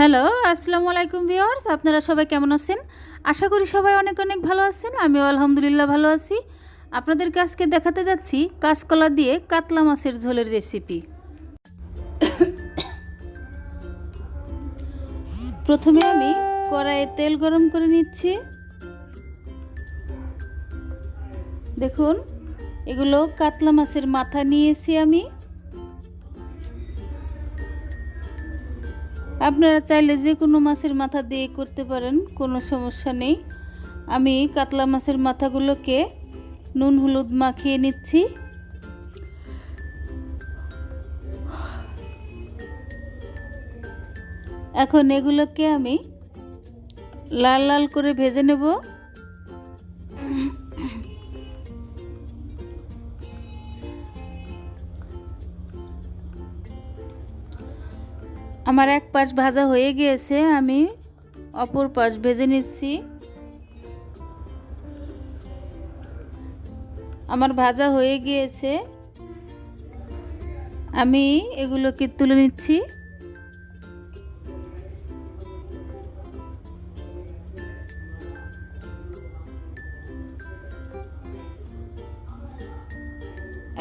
Hello, আসসালামু আলাইকুম viewers, আপনারা সবাই কেমন আছেন? আশা করি সবাই অনেক অনেক ভালো আছেন, আমিও আলহামদুলিল্লাহ ভালো আছি। আপনাদেরকে আজকে দেখাতে যাচ্ছি কাঁচকলা দিয়ে কাতলা মাছের ঝোলের রেসিপি প্রথমে আমি কড়াইয়ে তেল গরম করে নিচ্ছি। দেখুন, এগুলো কাতলা মাছের মাথা নিয়েছি আমি। আপনারা চাইলে যে কোনো মাছের মাথা দিয়ে করতে পারেন, কোনো সমস্যা নেই। আমি কাতলা মাছের মাথাগুলোকে নুন হলুদ মাখিয়ে নিচ্ছি। এখন এগুলোকে আমি লাল লাল করে ভেজে নেব। আমার এক পাশ ভাজা হয়ে গিয়েছে, আমি অপর পাশ ভেজে নিচ্ছি। আমার ভাজা হয়ে গিয়েছে, আমি এগুলোকে তুলে নিচ্ছি।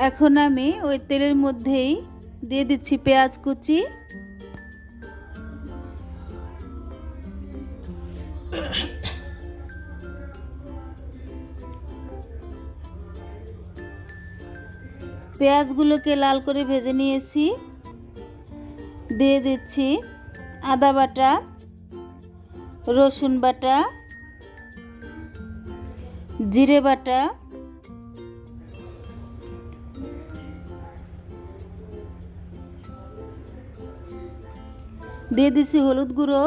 এখন আমি ওই তেলের মধ্যেই দিয়ে দিচ্ছি পেঁয়াজ কুচি। পেঁয়াজগুলোকে লাল করে ভেজে নিয়েছি। দিয়ে দিচ্ছি আদা বাটা, রসুন বাটা, জিরে বাটা, দিয়ে দিচ্ছি হলুদ গুঁড়ো।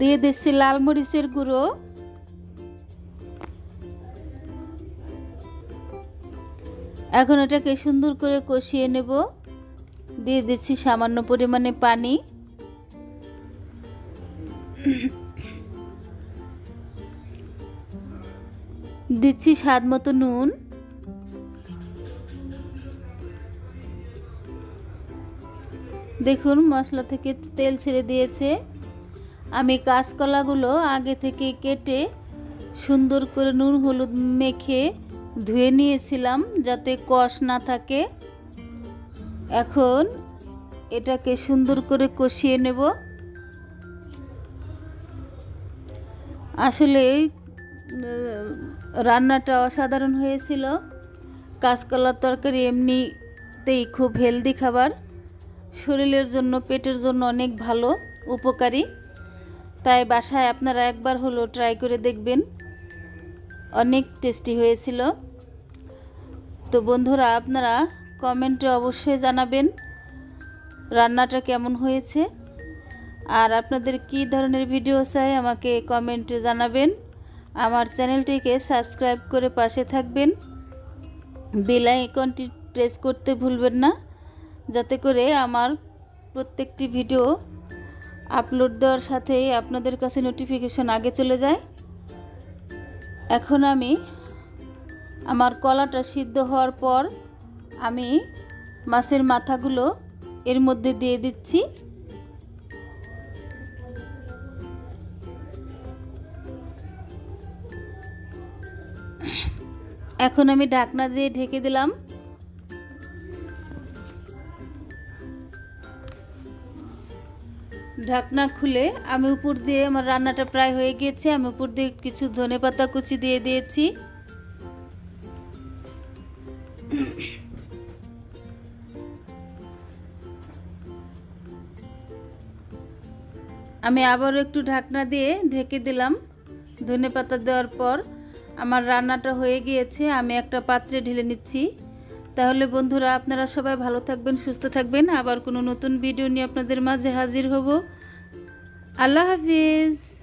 দিয়ে দিচ্ছি লাল মরিচের গুঁড়ো। এখন এটাকে সুন্দর করে কষিয়ে নেব। দিয়ে দিচ্ছি সামান্য পরিমাণে পানি। দিচ্ছি স্বাদ মতো নুন। দেখুন মশলা থেকে তেল ছেড়ে দিয়েছে। আমি কাঁচকলাগুলো আগে থেকে কেটে সুন্দর করে নুন হলুদ মেখে ধুয়ে নিয়েছিলাম যাতে কষ না থাকে। এখন এটাকে সুন্দর করে কষিয়ে নেব। আসলে, রান্নাটা অসাধারণ হয়েছিল। কাঁচকলার তরকারি এমনিতেই খুব হেলদি খাবার। শরীরের জন্য, পেটের জন্য অনেক ভালো, উপকারী। তাই বাসায় আপনারা একবার হলো ট্রাই করে দেখবেন। অনেক টেস্টি হয়েছিল। তো বন্ধুরা, আপনারা কমেন্টে অবশ্যই জানাবেন রান্নাটা কেমন হয়েছে। আর আপনাদের কি ধরনের ভিডিও চাই আমাকে কমেন্টে জানাবেন। আমার চ্যানেলটিকে সাবস্ক্রাইব করে পাশে থাকবেন। বেল আইকনটি প্রেস করতে ভুলবেন না। যাতে করে আমার প্রত্যেকটি ভিডিও আপলোড দেওয়ার সাথেই আপনাদের কাছে নোটিফিকেশন আগে চলে যায়। এখন আমি আমার কলাটা সিদ্ধ হওয়ার পর আমি মাছের মাথাগুলো এর মধ্যে দিয়ে দিচ্ছি। এখন আমি ঢাকনা দিয়ে ঢেকে দিলাম। ঢাকনা খুলে আমি উপর দিয়ে আমার রান্নাটা প্রায় হয়ে গিয়েছে। আমি উপর দিয়ে কিছু ধনে পাতা কুচি দিয়ে দিয়েছি। আমি আবারও একটু ঢাকনা দিয়ে ঢেকে দিলাম। ধনে পাতা দেওয়ার পর আমার রান্নাটা হয়ে গিয়েছে। আমি একটা পাত্রে ঢেলে নিচ্ছি। তাহলে বন্ধুরা আপনারা সবাই ভালো থাকবেন, সুস্থ থাকবেন। আবার কোনো নতুন ভিডিও নিয়ে আপনাদের মাঝে হাজির হব। আল্লাহ হাফিজ।